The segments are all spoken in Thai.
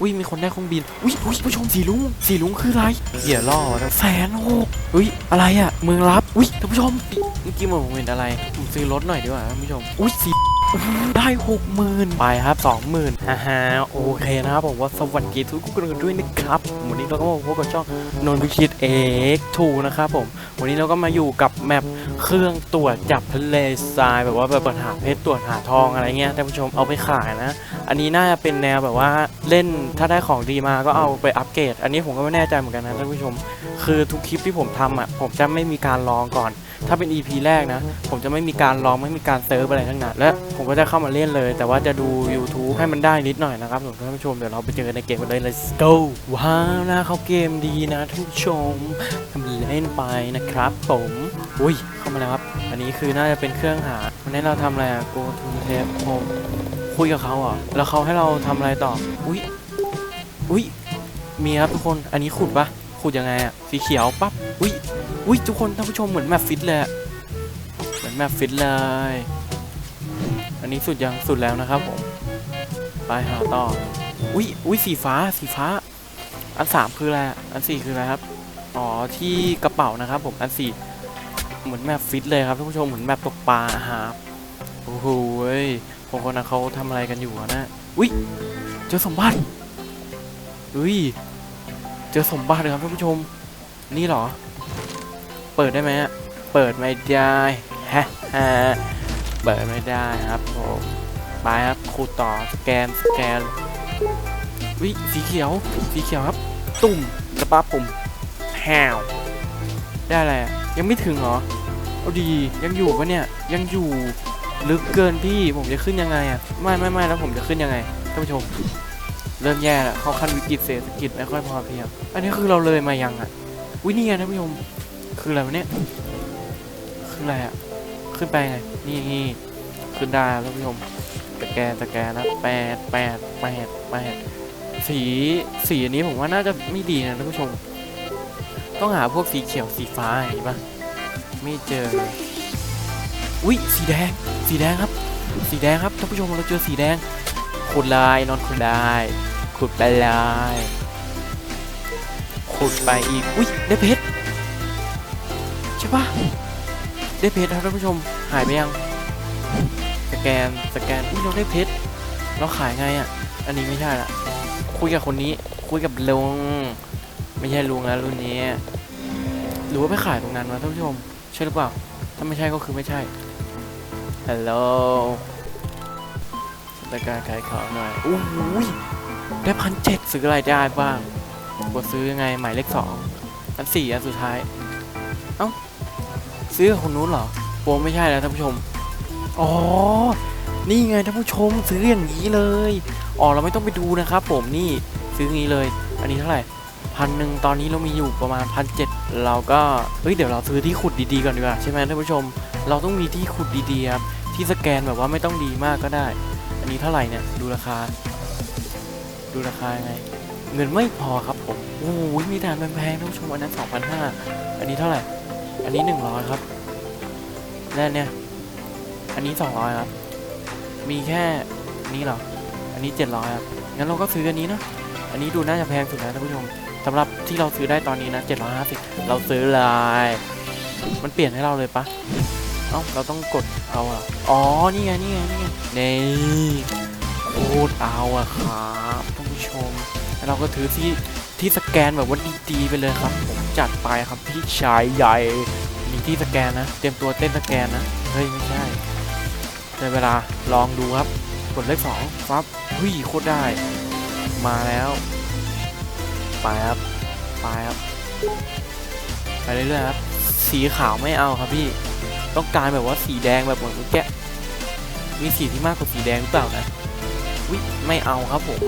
อุ้ยมีคนได้เครื่องบินอุ้ยอุ้ยผู้ชมสีลุงสีลุงคืออะไรเหี้ยล่อนะแสนหกอุ้ยอะไรอะเมืองลับอุ้ยท่านผู้ชมเมื่อกี้เหมือนผมเห็นอะไรผมซื้อรถหน่อยดีกว่าท่านผู้ชมอุ้ยสีได้หกหมื่นไปครับสองหมื่นฮ่าฮ่าโอเคนะครับผมว่าสวัสดีทุกคนกันด้วยนะครับวันนี้เราก็มาพบกับช่องนนท์พิชิตเอ็กทูนะครับผมวันนี้เราก็มาอยู่กับแมป เครื่องตรวจจับทะเลทรายแบบว่าแบบหาเพชรตรวจหาทองอะไรเงี้ยท่านผู้ชมเอาไปขายนะ อันนี้น่าจะเป็นแนวแบบว่าเล่นถ้าได้ของดีมาก็เอาไปอัปเกรด อันนี้ผมก็ไม่แน่ใจเหมือนกันนะท่านผู้ชม คือทุกคลิปที่ผมทำอะผมจะไม่มีการลองก่อน ถ้าเป็น EP แรกนะ ผมจะไม่มีการลองไม่มีการเซิร์ฟอะไรทั้งนั้นและผมก็จะเข้ามาเล่นเลย แต่ว่าจะดู YouTube ให้มันได้นิดหน่อยนะครับท่านผู้ชมเดี๋ยวเราไปเจอกันในเกมกันเลย let's go ว้าวนะเขาเกมดีนะทุกผู้ชมทำเล่นไปนะครับผม อุ้ยเข้ามาแล้วครับ อันนี้คือน่าจะเป็นเครื่องหา วันนี้เราทำอะไรอะ go to tab home คุยกับเขาเหรอ แล้วเขาให้เราทำอะไรต่อ อุ้ย อุ้ย มีครับทุกคน อันนี้ขุดปะขุดยังไงอะสีเขียวปั๊บ อุ้ย อุ้ยทุกคนท่านผู้ชมเหมือนแมปฟิตเลยเหมือนแมปฟิตเลย อันนี้สุดยังสุดแล้วนะครับผม ไปหาต่อ อุ้ย อุ้ยสีฟ้า สีฟ้า อันสามคืออะไร อันสี่คืออะไรครับ อ๋อที่กระเป๋านะครับผม อันสี่ เหมือนแมปฟิตเลยครับท่านผู้ชมเหมือนแมปตกปลาครับโอ้โหเว้ยพวกคนนั้นเขาทำอะไรกันอยู่นะอุ้ยเจอสมบัติอุ้ยเจอสมบัติเลยครับท่านผู้ชม นี่เหรอ เปิดได้ไหมเปิดไม่ได้ฮะฮะเปิดไม่ได้ครับผมไปครับคูต่อสแกนสแกนวิสีเขียวสีเขียวครับ ตุ่มกระป้าปุ่มแฮวได้อะไรอะ ยังไม่ถึงเหรอ เอาดี ยังอยู่ปะเนี่ย ยังอยู่ลึกเกินพี่ ผมจะขึ้นยังไงอะไม่ไม่ไม่แล้วผมจะขึ้นยังไง ท่านผู้ชม เริ่มแย่ล้วเข้าขั้นวิกฤตเศรษฐกิจไม่ค่อยพอเพียง อันนี้คือเราเลยมายังอะวินี่ไงท่านผู้ชม คืออะไรวะเนี่ย คืออะไรอะ ขึ้นไปไง นี่นี่ขึ้นได้ท่านผู้ชมสแกนสแกนนะแปดแปดแปดแปดสี สีอันนี้ผมว่าน่าจะไม่ดีนะท่านผู้ชม ต้องหาพวกสีเขียวสีฟ้าอย่างนี้ปะไม่เจอ อุ้ยสีแดง สีแดงครับ สีแดงครับท่านผู้ชมเราเจอสีแดงขุดลายนอนขุดได้ขุดไปเลยขุดไปอีก อุ้ยได้เพชรใช่ปะได้เพชรครับท่านผู้ชมหายไปยังสแกนสแกนอุ้ยเราได้เพชรเราขายไงอะ อันนี้ไม่ใช่ละคุยกับคนนี้คุยกับลง ไม่ใช่ลุงแล้วรุ่นนี้ หรือว่าไปขายตรงนั้นวะท่านผู้ชม ใช่หรือเปล่า ถ้าไม่ใช่ก็คือไม่ใช่ ฮัลโหลสถานการณ์ขายของหน่อยอู้หูยได้พันเจ็ดซื้ออะไรได้บ้างกดซื้อยังไงหมายเลขสองอันสี่อันสุดท้าย เอ้า ซื้อกับคนนู้นเหรอโปรไม่ใช่แล้วท่านผู้ชม อ๋อ นี่ไงท่านผู้ชมซื้ออย่างนี้เลย อ๋อเราไม่ต้องไปดูนะครับผมนี่ซื้ออย่างนี้เลย อันนี้เท่าไหร่ พันหนึ่งตอนนี้เรามีอยู่ประมาณพันเจ็ดเราก็เฮ้ยเดี๋ยวเราซื้อที่ขุดดีๆก่อนดีกว่าใช่ไหมท่านผู้ชม เราต้องมีที่ขุดดีๆครับที่สแกนแบบว่าไม่ต้องดีมากก็ได้ อันนี้เท่าไหร่เนี่ยดูราคา ดูราคาไงเงินไม่พอครับผมโอ้ยมีแต่แพงๆท่านผู้ชมอันนั้น2,500อันนี้เท่าไหร่ อันนี้หนึ่งร้อยครับและเนี่ยอันนี้สองร้อยครับมีแค่นี้เหรออันนี้เจ็ดร้อยครับงั้นเราก็ซื้ออันนี้นะอันนี้ดูน่าจะแพงสุดนะท่านผู้ชม สำหรับที่เราซื้อได้ตอนนี้นะเจ็ดร้อยห้าสิบเราซื้อเลยมันเปลี่ยนให้เราเลยปะเอ้าเราต้องกดเอาหรออ๋อ นี่ไง นี่ไง นี่ไงนี่โคตรเอาอะครับท่านผู้ชม แล้วเราก็ถือที่ที่สแกนแบบว่าดีๆไปเลยครับ ผมจัดไปครับพี่ชายใหญ่ มีที่สแกนนะ เตรียมตัวเต้นสแกนนะ เฮ้ย ไม่ใช่ได้เวลาลองดูครับ กดเลขสองฟับหุยโคตรได้ มาแล้ว ไปครับไปครับไปเรื่อยๆครับ สีขาวไม่เอาครับพี่ ต้องการแบบว่าสีแดงแบบเหมือนเมื่อกี้มีสีที่มากกว่าสีแดงหรือเปล่านะวิไม่เอาครับผม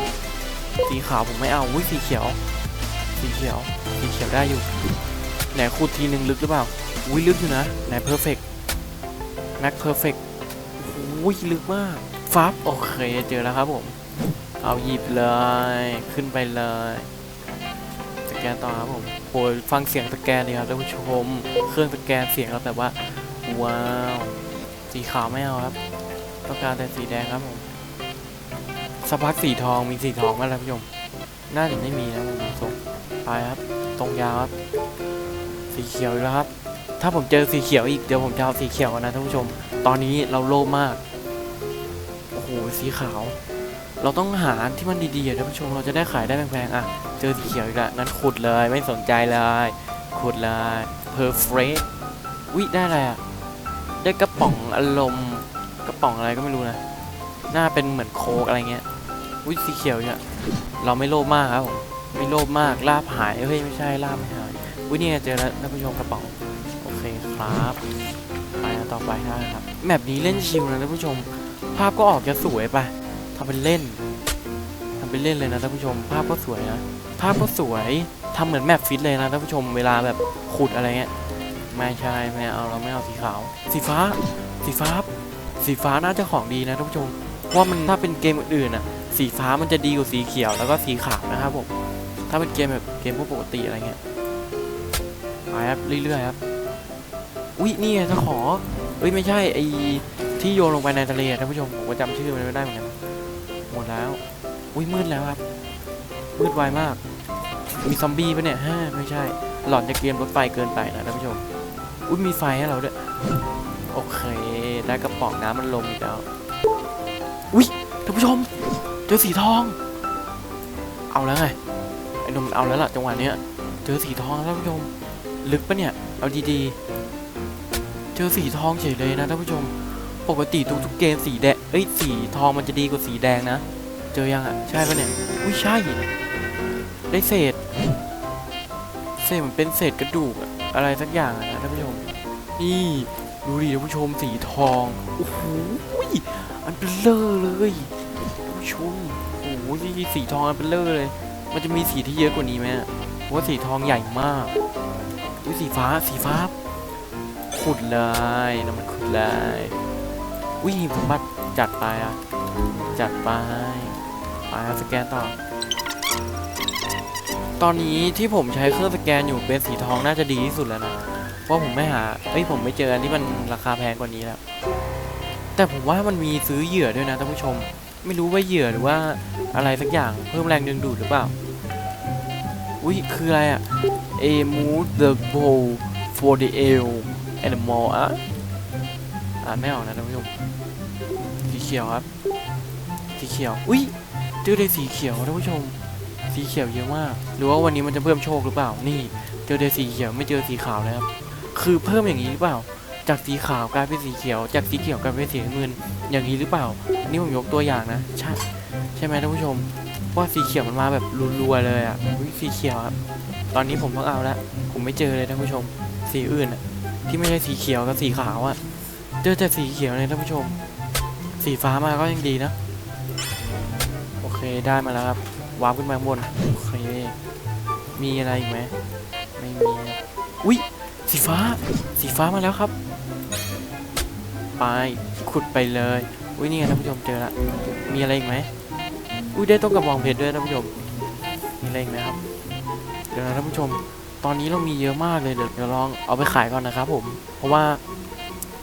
สีขาวผมไม่เอาอุ้ยสีเขียว สีเขียว สีเขียวได้อยู่ ไหนขุดทีนึงลึกหรือเปล่าอุ้ยลึกอยู่นะไหนเพอร์เฟกต์แม็กเพอร์เฟกต์อุ้ยลึกมากฟับโอเคเจอแล้วครับผม เอาหยิบเลย ขึ้นไปเลย แกนต่อครับผมโอ้ยฟังเสียงสแกนดีครับท่านผู้ชม เครื่องสแกนเสียงแล้วแบบว่า ว้าว สีขาวไม่เอาครับ ต้องการแต่สีแดงครับผมสักพักสีทองมีสีทองไหมล่ะท่านผู้ชม น่าจะไม่มีนะผมดูทรงไปครับ ตรงยาวครับ สีเขียวแล้วครับ ถ้าผมเจอสีเขียวอีกเดี๋ยวผมจะเอาสีเขียวนนะท่านผู้ชม ตอนนี้เราโลภมาก โอ้โห สีขาว เราต้องหาที่มันดีๆอะท่านผู้ชมเราจะได้ขายได้แพงๆอะ เจอสีเขียวอีกแล้วนั้นขุดเลยไม่สนใจเลยขุดเลย perfect วิได้อะไรอะ ได้กระป๋องอารมณ์กระป๋องอะไรก็ไม่รู้นะ หน้าเป็นเหมือนโค้กอะไรเงี้ยวิสีเขียวเนี่ยเราไม่โลภมากครับผมไม่โลภมากลาบหายเฮ้ยไม่ใช่ลาบไม่หายวินี่ไงเจอแล้วท่านผู้ชมกระป๋องโอเคครับไปต่อไปได้ครับแมปนี้เล่นชิลนะท่านผู้ชม ภาพก็ออกจะสวยไป ทำเป็นเล่นทำเป็นเล่นเลยนะท่านผู้ชม ภาพก็สวยนะ ภาพก็สวยทำเหมือนแมปฟิตเลยนะท่านผู้ชม เวลาแบบขุดอะไรเงี้ย ไม่ใช่ไม่เอาเราไม่เอาสีขาว สีฟ้า สีฟ้า สีฟ้าน่าจะของดีนะท่านผู้ชม เพราะว่ามันถ้าเป็นเกมอื่นๆน่ะ สีฟ้ามันจะดีกว่าสีเขียวแล้วก็สีขาวนะครับผม ถ้าเป็นเกมแบบเกมพวกปกติอะไรเงี้ยไปครับเรื่อยๆครับ อุ๊ยนี่ไงจะขอเอ้ยไม่ใช่ไอที่โยนลงไปในทะเลอะท่านผู้ชมผมก็จำชื่อมันไม่ได้เหมือนกัน อุ้ยมืดแล้วครับ มืดไวมาก มีซอมบี้ปะเนี่ยฮะไม่ใช่ หลอนจากเกมรถไฟเกินไปนะท่านผู้ชม อุ้ยมีไฟให้เราด้วย โอเค ได้กระป๋องน้ำมันลมอีกแล้ว อุ้ยท่านผู้ชม เจอสีทอง เอาแล้วไง ไอ้นมมันเอาแล้วล่ะจังหวะเนี้ย เจอสีทองแล้วท่านผู้ชม ลึกปะเนี่ย เอาดีๆ เจอสีทองเฉยเลยนะท่านผู้ชม ปกติทุกๆเกมสีแดง เอ้ย สีทองมันจะดีกว่าสีแดงนะ เจอยังอะ ใช่ปะเนี่ย อุ้ยใช่ ได้เศษ เศษเหมันเป็นเศษกระดูกอะอะไรสักอย่างอะนะท่านผู้ชม นี่ดูดิท่านผู้ชมสีทอง โอ้โห อันเบลอเลยท่านผู้ชม โอ้โหสีทองอันเบลอเลย มันจะมีสีที่เยอะกว่านี้ไหมเพราะว่าสีทองใหญ่มากอุ้ยสีฟ้า สีฟ้า ขุดเลยน้ำมันขุดเลยอุ้ยสมบัติจัดไปอะจัดไป ไปอะสแกนต่อ ตอนนี้ที่ผมใช้เครื่องสแกนอยู่เป็นสีทองน่าจะดีที่สุดแล้วนะเพราะผมไม่หาเอ้ยผมไม่เจออันที่มันราคาแพงกว่านี้แล้ว แต่ผมว่ามันมีซื้อเหยื่อด้วยนะท่านผู้ชม ไม่รู้ว่าเหยื่อหรือว่าอะไรสักอย่างเพิ่มแรงดึงดูดหรือเปล่า อุ้ยคืออะไรอะ A move the bow for the ale and more อะอ่านไม่ออกนะท่านผู้ชมสีเขียวครับสีเขียว อุ้ย จอได้สีเขียวท่านผู้ชม สีเขียวเยอะมาก หรือว่าวันนี้มันจะเพิ่มโชคหรือเปล่า นี่ เจอแต่สีเขียวไม่เจอสีขาวแล้วครับ คือเพิ่มอย่างนี้หรือเปล่า จากสีขาวกลายเป็นสีเขียว จากสีเขียวกลายเป็นสีเงิน อย่างนี้หรือเปล่า อันนี้ผมยกตัวอย่างนะ ใช่ ใช่ไหมท่านผู้ชม ว่าสีเขียวมันมาแบบรัวๆเลยอะสีเขียวครับ ตอนนี้ผมต้องเอาแล้วผมไม่เจอเลยท่านผู้ชม สีอื่นอะ ที่ไม่ใช่สีเขียวกับสีขาวอะ เจอแต่สีเขียวเลยท่านผู้ชม สีฟ้ามาก็ยังดีนะ เคได้มาแล้วครับวาร์ปขึ้นมาข้างบนโอเคมีอะไรอีกไหมไม่มีอุ๊ยสีฟ้าสีฟ้ามาแล้วครับ ไปขุดไปเลยอุ้ยนี่ไงท่านผู้ชมเจอละมีอะไรอีกไหมอุ้ยได้ต้นกระบองเพชรด้วยท่านผู้ชมมีอะไรอีกไหมครับ เดี๋ยวนะท่านผู้ชม ตอนนี้เรามีเยอะมากเลยเดี๋ยวเดี๋ยวลองเอาไปขายก่อนนะครับ ผม เพราะว่า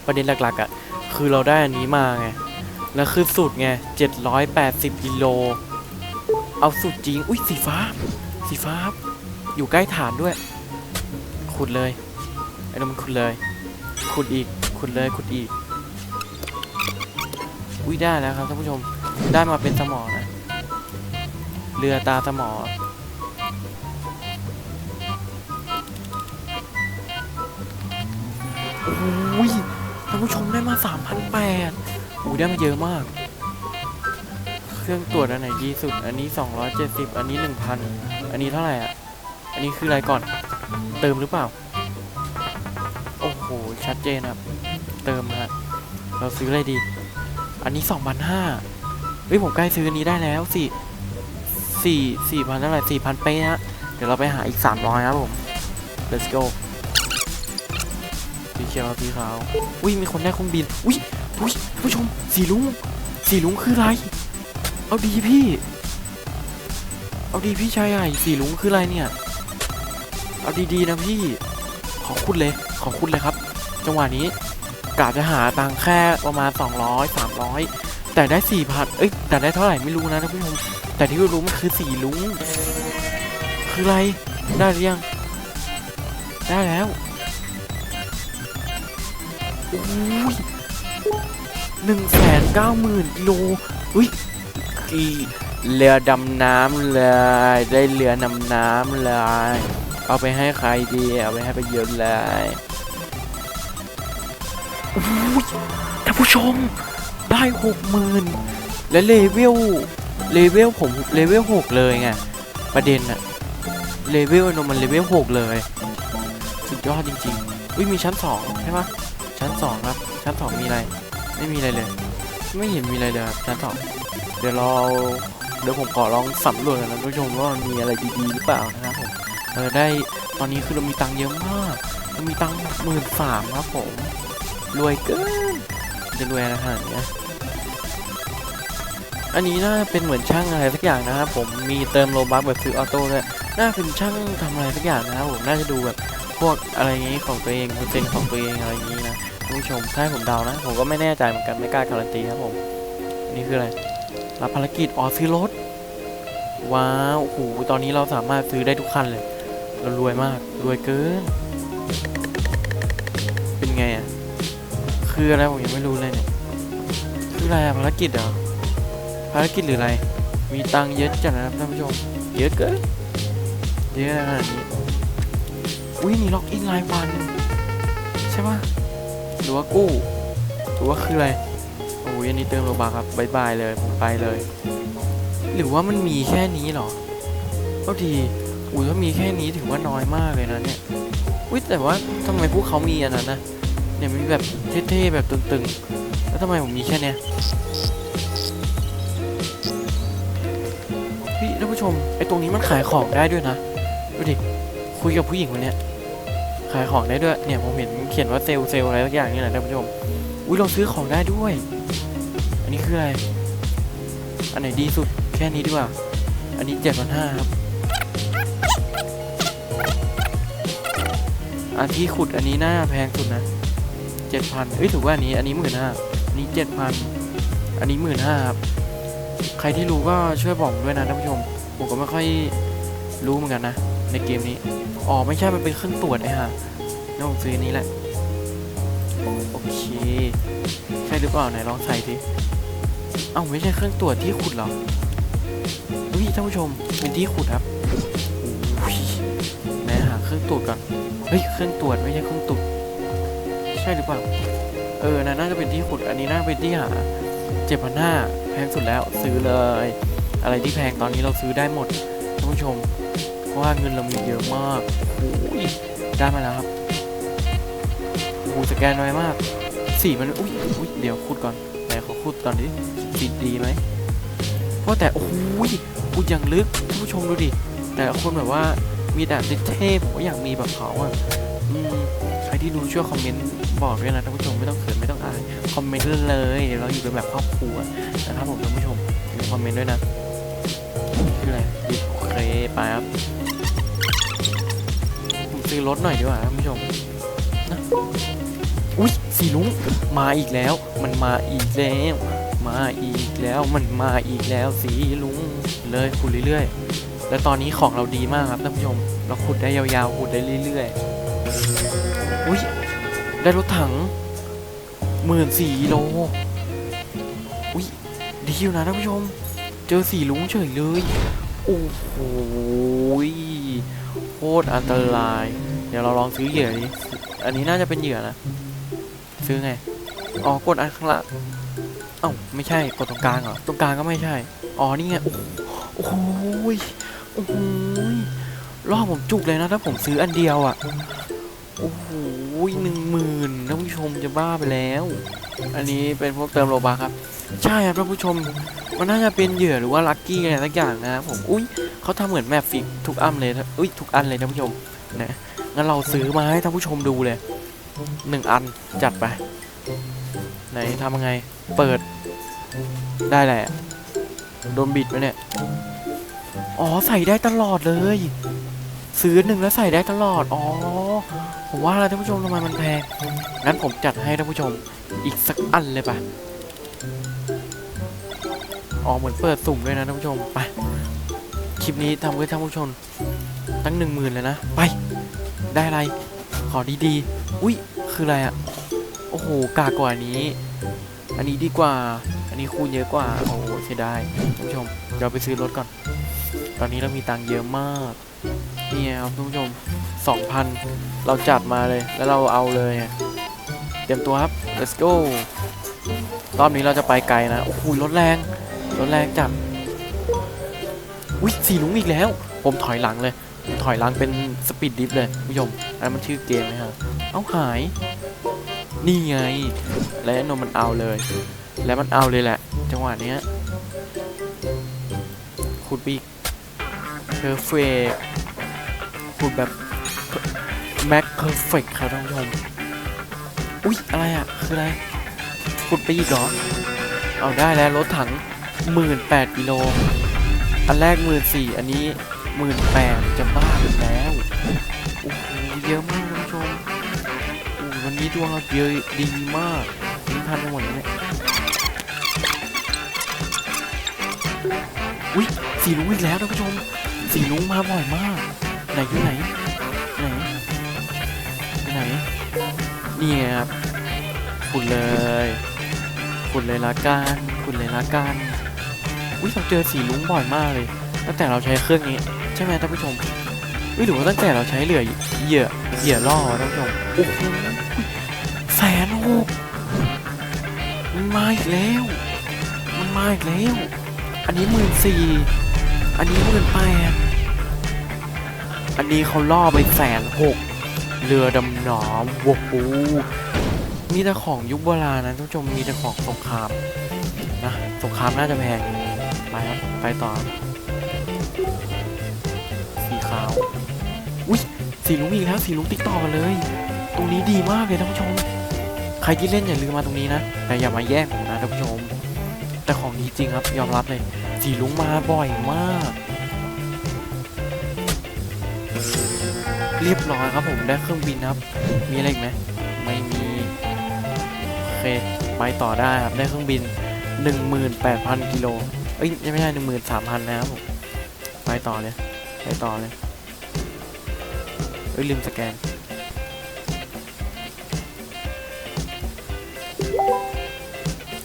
ประเด็นหลักๆอะ่ะคือเราได้อันนี้มาไงแล้วคือสุดไง780กิโล เอาสุดจริง อุ้ยสีฟ้า สีฟ้า อยู่ใกล้ฐานด้วย ขุดเลยไอ้นั่นมันขุดเลย ขุดอีก ขุดเลย ขุดอีก อุ้ยได้แล้วครับท่านผู้ชม ได้มาเป็นสมอนะ เรือตาสมอโอ้ยท่านผู้ชมได้มา3,800อุ้ยได้มาเยอะมาก เครื่องตรวจอันไหนดีสุด อันนี้ 270 อันนี้ 1,000 อันนี้เท่าไหร่อะ อันนี้คืออะไรก่อน เติมหรือเปล่า โอ้โห ชัดเจนครับ เติมฮะ เราซื้ออะไรดี อันนี้ 2,500เฮ้ย ผมใกล้ซื้ออันนี้ได้แล้วสี่สี่สี่พันเท่าไหร่สี่พันเป๊ะฮะ เดี๋ยวเราไปหาอีก 300ครับผม let's go สีเขียวกับสีขาว อุ้ย มีคนได้เครื่องบินอุ้ยอุ้ยผู้ชม สีลุง สีลุงคืออะไร เอาดีพี่ เอาดีพี่ชายใหญ่สีลุงคืออะไรเนี่ย เอาดีๆนะพี่ ขอคุณเลย ขอคุณเลยครับ จังหวะนี้กะจะหาตังแค่ประมาณ 200 300 แต่ได้4พันเอ้ย แต่ได้เท่าไหร่ไม่รู้นะท่านผู้ชม แต่ที่รู้มันคือสีลุง คืออะไร ได้หรือยัง ได้แล้วโอ้ยหนึ่งแสนเก้าหมื่นกิโลอุ้ย อีเรือดำน้ำเลยได้เรือนำน้ำเลยเอาไปให้ใครดีเอาไปให้ประโยชน์เลยท่านผู้ชมได้หกหมื่นและเลเวลเลเวลผมเลเวลหกเลยไงประเด็นอะเลเวลนมันเลเวลหกเลยสุดยอดจริงๆอุ้ยมีชั้นสองใช่ปะชั้นสองครับชั้นสองมีอะไร ไม่มีอะไรเลย ไม่เห็นมีอะไรเลยครับชั้นสอง เดี๋ยวเราเดี๋ยวผมขอลองสำรวจกันนะผู้ชมว่ามันมีอะไรดีๆหรือเปล่านะครับผมเออได้ตอนนี้คือเรามีตังค์เยอะมากเรามีตังค์หมื่นสามครับผมรวยเกินจะรวยอะไรขนาดนี้อันนี้น่าจะเป็นเหมือนช่างอะไรสักอย่างนะครับผมมีเติมโลบัคแบบซื้อออโต้ด้วยน่าเป็นช่างทำอะไรสักอย่างนะครับผมน่าจะดูแบบพวกอะไรอย่างนี้ของตัวเองเปอร์เซ็นต์ของตัวเองอะไรอย่างนี้นะท่านผู้ชมให้ผมเดานะ ผมก็ไม่แน่ใจเหมือนกันไม่กล้าการันตีครับผมนี่คืออะไร รับภารกิจอ๋อซื้อรถ ว้าวโอ้โหตอนนี้เราสามารถซื้อได้ทุกคันเลย เรารวยมาก รวยเกิน เป็นไงอะ คืออะไรผมยังไม่รู้เลยเนี่ย คืออะไรภารกิจเหรอ ภารกิจหรืออะไร มีตังค์เยอะจังนะครับท่านผู้ชม เยอะเกิน เยอะขนาดนี้ อุ้ยนี่ล็อกอินรายวันใช่ปะหรือว่ากู้ หรือว่าคืออะไร อ้ยอันนี้เติมโลบาครับบายบายเลยผมไปเลย หรือว่ามันมีแค่นี้เหรอเท่าทีอุ้ยถ้ามีแค่นี้ถือว่าน้อยมากเลยนะเนี่ยอุ้ยแต่ว่าทำไมพวกเขามีอันนั้นนะเนี่ยมีแบบเท่ๆแบบตึงๆแล้วทำไมผมมีแค่เนี้ยพี่ท่านผู้ชมไอ้ตรงนี้มันขายของได้ด้วยนะดูดิคุยกับผู้หญิงคนเนี้ยขายของได้ด้วยเนี่ยผมเห็นเขียนว่าเซลลเซลลอะไรสักอย่างนี่แหละท่านผู้ชมอุ้ยเราซื้อของได้ด้วย อันนี้คืออะไร อันไหนดีสุดแค่นี้ดีกว่า อันนี้เจ็ดพันห้าครับ อันที่ขุดอันนี้น่าแพงสุดนะเจ็ดพันเอ้ยถือว่าอันนี้ อันนี้หมื่นห้าอันนี้เจ็ดพันอันนี้หมื่นห้าครับ ใครที่รู้ก็ช่วยบอกด้วยนะท่านผู้ชม ผมก็ไม่ค่อยรู้เหมือนกันนะ ในเกมนี้ อ๋อไม่ใช่ มันเป็นเครื่องตรวจไอ้ห่าแล้วผมซื้อนนี้แหละ โอเค ใช่หรือเปล่าไหนลองใส่ดิ เอาไม่ใช่เครื่องตรวจที่ขุดเหรออุ้ยท่านผู้ชมเป็นที่ขุดครับอุ้ยไหนหาเครื่องตรวจก่อนเฮ้ยเครื่องตรวจไม่ใช่เครื่องตรวจใช่หรือเปล่า เออนะน่าจะเป็นที่ขุดอันนี้น่าเป็นที่หาเจ็ดพันห้าแพงสุดแล้วซื้อเลย อะไรที่แพงตอนนี้เราซื้อได้หมดท่านผู้ชม เพราะว่าเงินเรามีเยอะมากโอ้ยได้มาแล้วครับโอ้โหสแกนน้อยมากสีมันอุ้ยอุ้ยเดี๋ยวขุดก่อน ขอขุดก่อนดิสีดีไหมเพราะแต่โอ้ยขุดอย่างลึกผู้ชมดูดิ แต่คนแบบว่ามีแต่เท่ผมก็อยากมีแบบเขาอะอืมใครที่รู้ช่วยคอมเมนต์บอกด้วยนะท่านผู้ชมไม่ต้องเขินไม่ต้องอายคอมเมนต์เลยเราอยู่เป็นแบบครอบครัวนะครับผมท่านผู้ชมมีคอมเมนต์ด้วยนะคืออะไรดิโอเคไปครับผมซื้อรถหน่อยดีกว่าท่านผู้ชมนะอุ้ย สีลุงมาอีกแล้ว มันมาอีกแล้ว มาอีกแล้วมันมาอีกแล้วสีลุงเลยขุดเรื่อยๆ แล้วตอนนี้ของเราดีมากครับท่านผู้ชมเราขุดได้ยาวๆขุดได้เรื่อยๆอุ้ยได้รถถังหมื่นสี่โลอุ้ยดีอยู่นะท่านผู้ชม เจอสีลุงเฉยเลยโอ้โหโคตรอันตราย เดี๋ยวเราลองซื้อเหยื่อนี้ อันนี้น่าจะเป็นเหยื่อนะ ซื้อไง อ๋อกดอันข้างล่างเอ้าไม่ใช่กดตรงกลางเหรอตรงกลางก็ไม่ใช่ อ๋อนี่ไง โอ้โหโอ้โหยโอ้โหยรอบผมจุกเลยนะถ้าผมซื้ออันเดียวอะ โอ้โหหนึ่งหมื่นท่านผู้ชมจะบ้าไปแล้ว อันนี้เป็นพวกเติมโลบาครับ ใช่ครับท่านผู้ชม มันน่าจะเป็นเหยื่อหรือว่าลัคกี้อะไรสักอย่างนะครับผม อุ้ยเขาทำเหมือนแมปฟิกทุกอันเลย อุ้ยทุกอันเลยท่านผู้ชมนะงั้นเราซื้อมาให้ท่านผู้ชมดูเลย หนึ่งอันจัดไป ไหนทำยังไง เปิด ได้แหละโดนบิดไหมเนี่ย อ๋อใส่ได้ตลอดเลย ซื้อหนึ่งแล้วใส่ได้ตลอด อ๋อ ผมว่าแล้วท่านผู้ชมทำไมมันแพง งั้นผมจัดให้ท่านผู้ชมอีกสักอันเลยปะอ๋อเหมือนเปิดสุ่มด้วยนะท่านผู้ชม ไป คลิปนี้ทำเพื่อท่านผู้ชม ตั้งหนึ่งหมื่นเลยนะ ไป ได้อะไร ขอดีๆ อุ้ยคืออะไรอะโอ้โหกากกว่านี้ อันนี้ดีกว่า อันนี้คูณเยอะกว่า โอ้โหเสียดายท่านผู้ชม เดี๋ยวไปซื้อรถก่อน ตอนนี้เรามีตังค์เยอะมาก นี่ครับท่านผู้ชมสองพันเราจัดมาเลย แล้วเราเอาเลย เตรียมตัวครับ let's go รอบนี้เราจะไปไกลนะ โอ้โหรถแรง รถแรงจัด อุ้ยสีลุงอีกแล้ว ผมถอยหลังเลย ถอยหลังเป็นสปีดดิฟเลยผู้ชมอันนั้นมันชื่อเกมไหมครับเอาหาย นี่ไง และนมมันเอาเลย และมันเอาเลยแหละ จังหวะเนี้ยขุดปีกเพอร์เฟกขุดแบบแม็กเพอร์เฟกครับท่านผู้ชมอุ๊ย อะไรอะ คืออะไรขุดไปอีกเหรอ เอาได้แล้วรถถังหมื่นแปดกิโล อันแรกหมื่นสี่อันนี้ หมื่นแปดจะบ้าอยู่แล้ว โอ้โห เยอะมากท่านผู้ชมโอ้วันนี้ดวงเราเยอะดีมากนี่ทันไปหมดเลยอุ้ยสีลุงอีกแล้วท่านผู้ชม สีลุงมาบ่อยมาก ไหนที่ไหน ไหนไหนนี่ครับขุดเลยขุดเลยละกันขุดเลยละกันอุ้ยเราเจอสีลุงบ่อยมากเลยตั้งแต่เราใช้เครื่องนี้ ช่ไหมท่านผู้ชมอุ้ยหรือว่าตั้งแต่เราใช้เหลือเหยื่อเหยื่อล่อท่านผู้ชมโอ้โหแสนหกมันมาอีกแล้ว มันมาอีกแล้ว อันนี้หมื่นสี่อันนี้หมื่นแปดอันนี้เขาล่อไปแสนหกเรือดำน้ำโว้โหมีแต่ของยุคโบราณนะท่านผู้ชมมีแต่ของสงครามนะสงครามน่าจะแพงไปครับไปต่อ ขาว อุ้ยสีลุงอีกแล้วสีลุงติ๊กต่อกันเลย ตรงนี้ดีมากเลยท่านผู้ชม ใครที่เล่นอย่าลืมมาตรงนี้นะ แต่อย่ามาแย่งผมนะท่านผู้ชม แต่ของดีจริงครับยอมรับเลย สีลุงมาบ่อยมาก เรียบร้อยครับผมได้เครื่องบินครับ มีอะไรอีกไหมไม่มีโอเคไปต่อได้ครับได้เครื่องบิน 18,000กิโลเอ้ยยังไม่ใช่หนึ่งหมื่นสามพันนะครับผมไปต่อเลย ไปต่อเลย เอ้ยลืมสแกน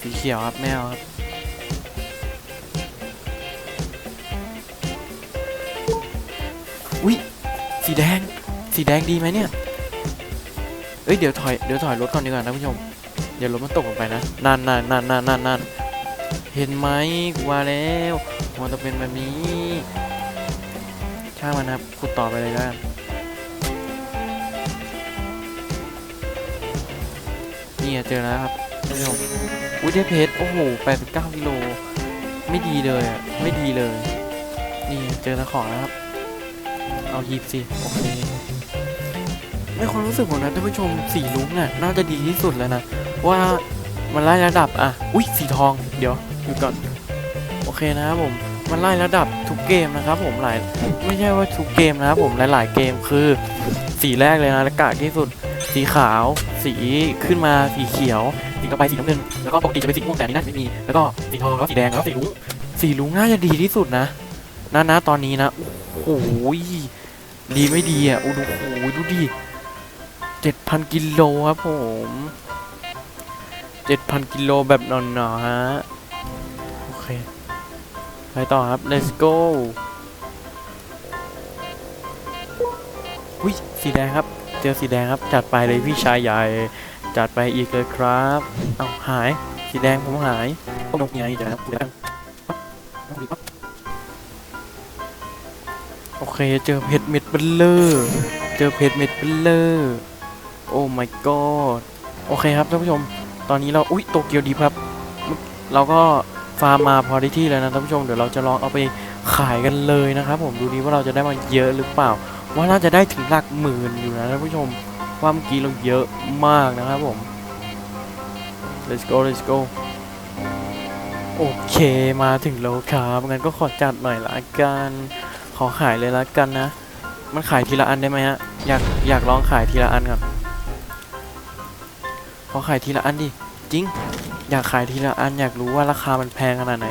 สีเขียวครับแมวครับ อุ้ยสีแดง สีแดงดีไหมเนี่ย เอ้ยเดี๋ยวถอยเดี๋ยวถอยรถก่อนดีกว่านะผู้ชมเดี๋ยวรถมันตกลงไปนะนั่นนั่นนั่นนั่นนั่นนั่นเห็นไหมกูว่าแล้วมันจะเป็นแบบนี้ ช่างมันครับขุดต่อไปเลยแล้วกันนี่เจอแล้วครับท่านผู้ชมอุ้ยได้เพชรโอ้โห89กิโลไม่ดีเลยอะไม่ดีเลย นี่เจอตะของแล้วครับ เอาหยิบสิโอเคในความรู้สึกผมนะท่านผู้ชมสีลุงน่ะน่าจะดีที่สุดแล้วนะว่ามันไล่ระดับอะ อุ้ยสีทอง เดี๋ยวหยุดก่อน โอเคนะครับผม มันไล่ระดับทุกเกมนะครับ ผมหลายไม่ใช่ว่าทุกเกมนะครับผมหลายๆเกมคือ สีแรกเลยนะและกากที่สุด สีขาว สีขึ้นมาสีเขียว สีต่อไปสีน้ำเงินแล้วก็ปกติจะเป็นสีม่วงแต่นนี้น่าจะไม่มี แล้วก็สีทองแล้วสีแดงแล้วสีลุ้งสีลุ้งน่าจะดีที่สุดนะนะนะตอนนี้นะโอ้โหดีไม่ดีอะโอ้โหดูดิเจ็ดพันกิโลครับผมเจ็ดพันกิโลแบบหนอนๆฮะ ไปต่อครับ let's go อุ้ยสีแดงครับ เจอสีแดงครับ จัดไปเลยพี่ชายใหญ่ จัดไปอีกเลยครับ เอาหาย สีแดงผมหายต้องลงยังไงเดี๋ยวนะครับโอเค เจอเพชรเม็ดเบลเลอร์เจอเพชรเม็ดเบลเลอร์โอ้ my god โอเคครับท่านผู้ชม ตอนนี้เรา อุ้ยโตเกียวดีครับ เราก็ ฟาร์มมาพอได้ที่แล้วนะท่านผู้ชมเดี๋ยวเราจะลองเอาไปขายกันเลยนะครับผมดูดีว่าเราจะได้มาเยอะหรือเปล่า ว่าน่าจะได้ถึงหลักหมื่นอยู่นะท่านผู้ชมว่าเมื่อกี้เราเยอะมากนะครับผม let's go let's go โอเคมาถึงแล้วครับงั้นก็ขอจัดหน่อยละกันขอขายเลยละกันนะ มันขายทีละอันได้ไหมฮะอยากอยากลองขายทีละอันครับขอขายทีละอันดิจริง อยากขายทีละอันอยากรู้ว่าราคามันแพงขนาดไหน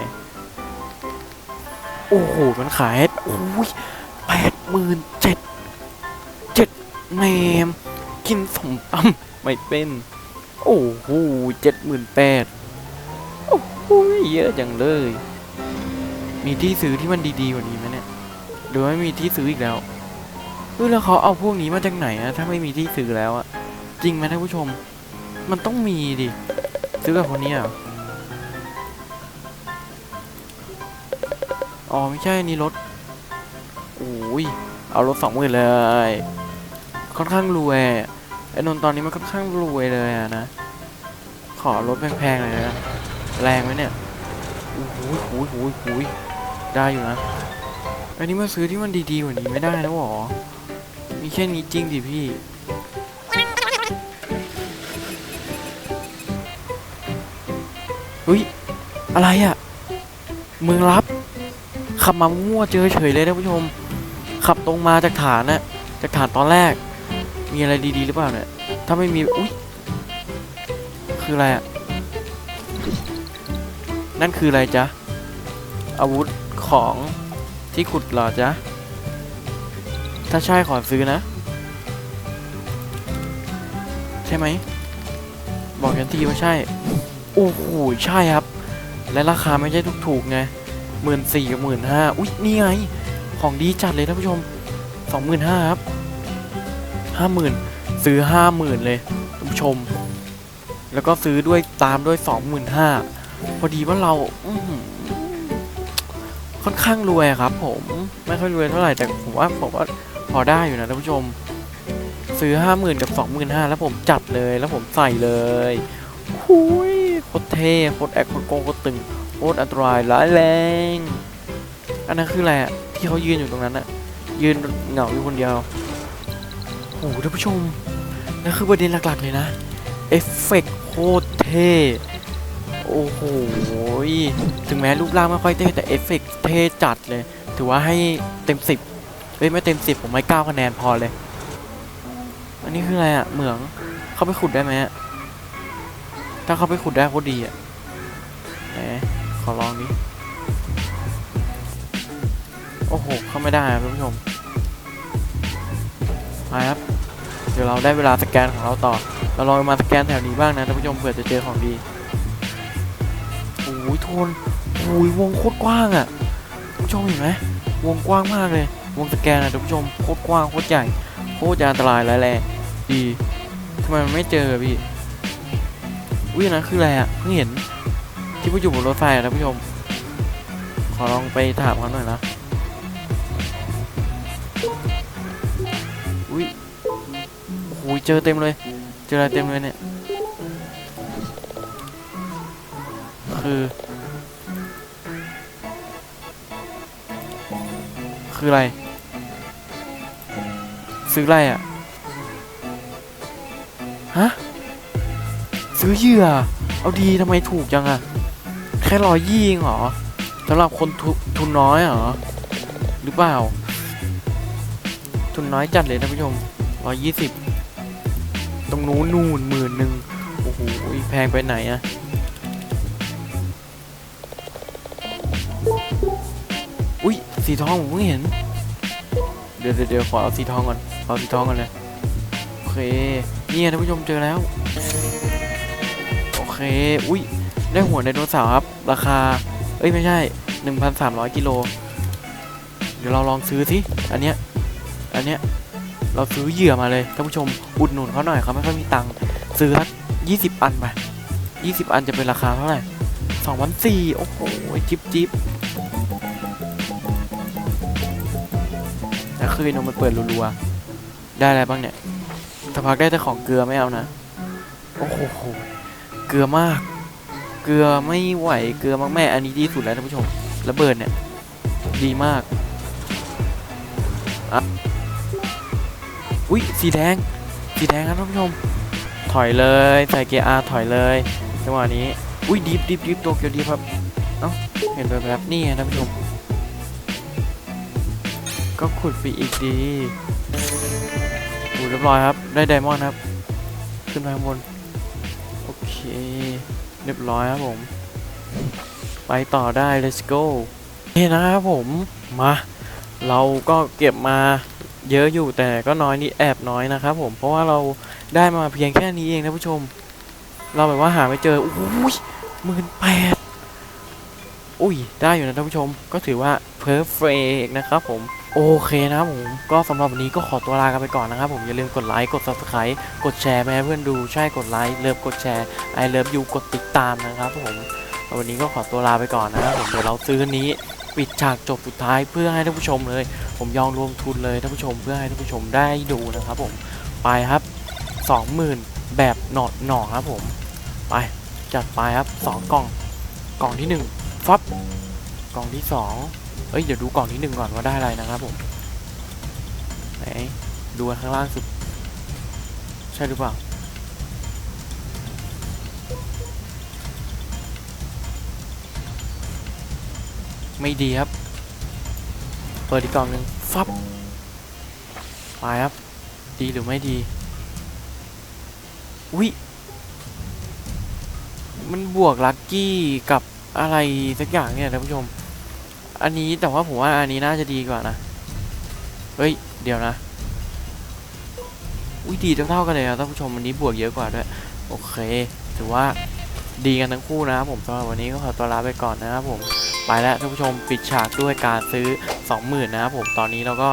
โอ้โห มันขายให้โอ้ยแปดหมื่นเจ็ดเจ็ดแมมกินสมตำไม่เป็น โอ้โหเจ็ดหมื่นแปดโอ้โหเยอะจังเลย มีที่ซื้อที่มันดีๆกว่านี้ไหมเนี่ยหรือไม่มีที่ซื้ออีกแล้วเฮ้ยแล้วเขาเอาพวกนี้มาจากไหนอะถ้าไม่มีที่ซื้อแล้วอะจริงไหมท่านผู้ชม มันต้องมีดิ ซื้อกับคนนี้เหรออ๋อไม่ใช่นี่รถโอ้ยเอารถสองหมื่นเลย ค่อนข้างรวยไอ้นนท์ตอนนี้มันค่อนข้างรวยเลยอะนะ ขอรถแพงๆหน่อยนะแรงไหมเนี่ยโอ้โหโอ้โหโอ้โหได้อยู่นะอันนี้มาซื้อที่มันดีๆกว่านี้ไม่ได้นะหรอมีแค่นี้จริงดิพี่ เฮ้ยอะไรอะ่ะ เมืองลับ ขับมามั่วเจอเฉยเลยนะผู้ชม ขับตรงมาจากฐานนะจากฐานตอนแรก มีอะไรดีๆหรือเปล่าเนี่ยถ้าไม่มีอุ้ยคืออะไรอะ่ะ นั่นคืออะไรจ๊ะ อาวุธของที่ขุดเหรอจ๊ะ ถ้าใช่ขอซื้อนะ ใช่ไหม บอกกันทีว่าใช่ โอ้โหใช่ครับ และราคาไม่ใช่ถูกๆไงหมื่นสี่กับหมื่นห้าอุ๊ยนี่ไง ของดีจัดเลยท่านผู้ชมสองหมื่นห้าครับห้าหมื่นซื้อห้าหมื่นเลยท่านผู้ชม แล้วก็ซื้อด้วยตามด้วยสองหมื่นห้าพอดีว่าเราอืค่อนข้างรวยครับ ผมไม่ค่อยรวยเท่าไหร่แต่ผมว่าผมว่าพอได้อยู่นะท่านผู้ชม ซื้อห้าหมื่นกับสองหมื่นห้าแล้วผมจัดเลยแล้วผมใส่เลยหุย คตรเท่โคตรแอคโคตรโกงโคตรตึงโคตรอันตรายร้ายแรง อันนั้นคืออะไรอะที่เขายืนอยู่ตรงนั้นอะยืนเหงาอยู่คนเดียวโอ้โหท่านผู้ชมนั่นคือประเด็นหลักๆเลยนะเอฟเฟกโคตรเท่โอ้โหถึงแม้รูปร่างไม่ค่อยเท่แต่เอฟเฟกเท่จัดเลย ถือว่าให้เต็มสิบเอ้ยไม่เต็มสิบผมให้เก้าคะแนนพอเลย อันนี้คืออะไรอะเหมืองเข้าไปขุดได้ไหมอะ ถ้าเขาไปขุดได้โคตรดีอะไหนขอลองดิโอ้โห เข้าไม่ได้ครับท่านผู้ชมมาครับ เดี๋ยวเราได้เวลาสแกนของเราต่อ เราลองมาสแกนแถวนี้บ้างนะท่านผู้ชมเผื่อจะเจอของดีโอ้ยโทนโอ้ยวงโคตรกว้างอะท่านผู้ชมเห็นไหมวงกว้างมากเลย วงสแกนอะท่านผู้ชมโคตรกว้างโคตรใหญ่โคตรอันตรายร้ายแรงดีทำไมมันไม่เจอพี่ อุ้ยนนั้นคืออะไรอะเพิ่งเห็นที่ผู้อยู่บนรถไฟอะท่านผู้ชม ขอลองไปถามเขาหน่อยนะอุ้ยโอ้โหเจอเต็มเลย เจออะไรเต็มเลยเนี่ยคือ คืออะไร ซื้ออะไรอะฮะ ซื้อเหยื่อ เอาดีทำไมถูกจังอะแค่ร้อยยี่เองเหรอสำหรับคนทุทุนน้อยเหรอ หรือเปล่า ทุนน้อยจัดเลยท่านผู้ชมร้อยยี่สิบตรงนู้นนู่นหมื่นหนึ่งโอ้โหแพงไปไหนอะอุ้ยสีทองผมเพิ่งเห็น เดี๋ยวเดี๋ยวขอเอาสีทองก่อน เอาสีทองก่อนเลย โอเค นี่ท่านผู้ชมเจอแล้ว อเคอุ้ยได้หัวไดโนเสาร์ครับ ราคา เอ้ย ไม่ใช่ 1,300 กิโล เดี๋ยวเราลองซื้อสิ อันเนี้ย อันเนี้ย เราซื้อเหยื่อมาเลยท่านผู้ชม อุดหนุนเขาหน่อยเขาไม่ค่อยมีตังค์ ซื้อสักยี่สิบอันไปยี่สิบอันจะเป็นราคาเท่าไหร่สองพันสี่โอ้โห จิบจิบแล้วคืนนมันเปิดรัวๆ ได้อะไรบ้างเนี่ยสักพักได้แต่ของเกลือไม่เอานะ โอ้โห เกลือมาก เกลือไม่ไหว เกลือมากแม่อันนี้ดีสุดแล้วท่านผู้ชม ระเบิดเนี่ย ดีมากอะอุ้ยสีแดง สีแดงครับท่านผู้ชม ถอยเลย ใส่เกียร์ R ถอยเลยจังหวะนี้ อุ้ยดิฟดิฟดิฟโตเกียวดิฟครับ เอ้า เห็นแบบแบบนี่ไงท่านผู้ชม ก็ขุดไปอีกดีอูเรียบร้อยครับ ได้ไดมอนด์ครับ ขึ้นไปข้างบน เรียบร้อยครับผม ไปต่อได้ let's go นี่นะครับผมมาเราก็เก็บมาเยอะอยู่แต่ก็น้อยนิดแอบน้อยนะครับผมเพราะว่าเราได้มาเพียงแค่นี้เองนะผู้ชม เราแบบว่าหาไม่เจออุ้ยหมื่นแปดอุ้ยได้อยู่นะท่านผู้ชมก็ถือว่าเพอร์เฟกนะครับผม โอเคนะครับผมก็สำหรับวันนี้ก็ขอตัวลากันไปก่อนนะครับผมอย่าลืมกดไลค์กด subscribe กดแชร์ไปให้เพื่อนดูใช่กดไลค์เลิฟกดแชร์ไอเลิฟยูกดติดตามนะครับผมวันนี้ก็ขอตัวลาไปก่อนนะครับผมเดี๋ยวเราซื้อนนี้ปิดฉากจบสุดท้ายเพื่อให้ท่านผู้ชมเลย ผมยอมรวมทุนเลยท่านผู้ชมเพื่อให้ท่านผู้ชมได้ดูนะครับผมไปครับ 20,000 แบบหนอดหนอครับผมไปจัดไปครับ 2 กล่องกล่องที่ 1 ฟับกล่องที่ 2 เอ้ย เดี๋ยวดูกล่องที่1ก่อนว่าได้อะไรนะครับผม ไหน ดูข้างล่างสุด ใช่หรือเปล่า ไม่ดีครับ เปิดอีกกล่องหนึ่งฟับไปครับ ดีหรือไม่ดี อุ้ยมันบวกลัคกี้กับอะไรสักอย่างเนี่ยท่านผู้ชม อันนี้แต่ว่าผมว่าอันนี้น่าจะดีกว่านะ เฮ้ย เดี๋ยวนะ อุ้ยดีเท่าๆกันเลยนะท่านผู้ชมอันนี้บวกเยอะกว่าด้วย โอเค ถือว่าดีกันทั้งคู่นะครับผมสำหรับวันนี้ก็ขอตัวลาไปก่อนนะครับผม ไปแล้วท่านผู้ชมปิดฉากด้วยการซื้อ 20,000นะครับผม ตอนนี้เราก็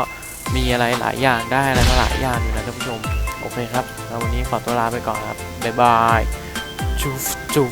มีอะไรหลายอย่างได้อะไรมาหลายอย่างอยู่นะท่านผู้ชม โอเคครับ แล้ววันนี้ขอตัวลาไปก่อนครับ บ๊ายบาย จุ๊บจุ๊บ